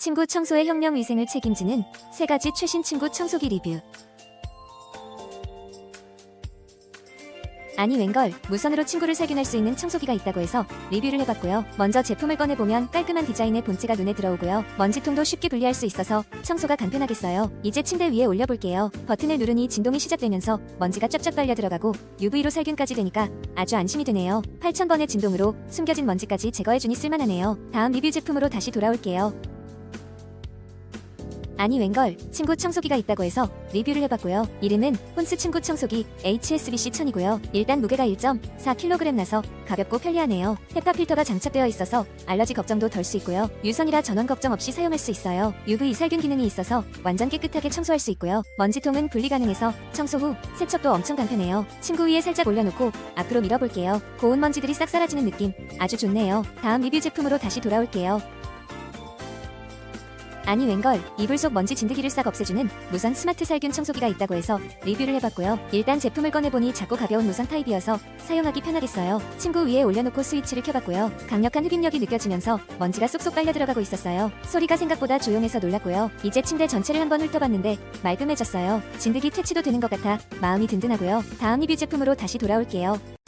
친구 청소의 혁명 위생을 책임지는 세 가지 최신 친구 청소기 리뷰. 아니 웬걸 무선으로 친구를 살균할 수 있는 청소기가 있다고 해서 리뷰를 해봤고요. 먼저 제품을 꺼내보면 깔끔한 디자인의 본체가 눈에 들어오고요. 먼지통도 쉽게 분리할 수 있어서 청소가 간편하겠어요. 이제 침대 위에 올려볼게요. 버튼을 누르니 진동이 시작되면서 먼지가 쫙쫙 빨려 들어가고 UV로 살균까지 되니까 아주 안심이 되네요. 8000번의 진동으로 숨겨진 먼지까지 제거해주니 쓸만하네요. 다음 리뷰 제품으로 다시 돌아올게요. 아니 웬걸 친구 청소기가 있다고 해서 리뷰를 해봤고요. 이름은 혼스 친구 청소기 HSBC 1000이고요. 일단 무게가 1.4kg 나서 가볍고 편리하네요. 헤파 필터가 장착되어 있어서 알러지 걱정도 덜 수 있고요. 유선이라 전원 걱정 없이 사용할 수 있어요. UV 살균 기능이 있어서 완전 깨끗하게 청소할 수 있고요. 먼지통은 분리 가능해서 청소 후 세척도 엄청 간편해요. 친구 위에 살짝 올려놓고 앞으로 밀어볼게요. 고운 먼지들이 싹 사라지는 느낌 아주 좋네요. 다음 리뷰 제품으로 다시 돌아올게요. 아니 웬걸 이불 속 먼지 진드기를 싹 없애주는 무선 스마트 살균 청소기가 있다고 해서 리뷰를 해봤고요. 일단 제품을 꺼내보니 작고 가벼운 무선 타입이어서 사용하기 편하겠어요. 친구 위에 올려놓고 스위치를 켜봤고요. 강력한 흡입력이 느껴지면서 먼지가 쏙쏙 빨려 들어가고 있었어요. 소리가 생각보다 조용해서 놀랐고요. 이제 침대 전체를 한번 훑어봤는데 말끔해졌어요. 진드기 퇴치도 되는 것 같아 마음이 든든하고요. 다음 리뷰 제품으로 다시 돌아올게요.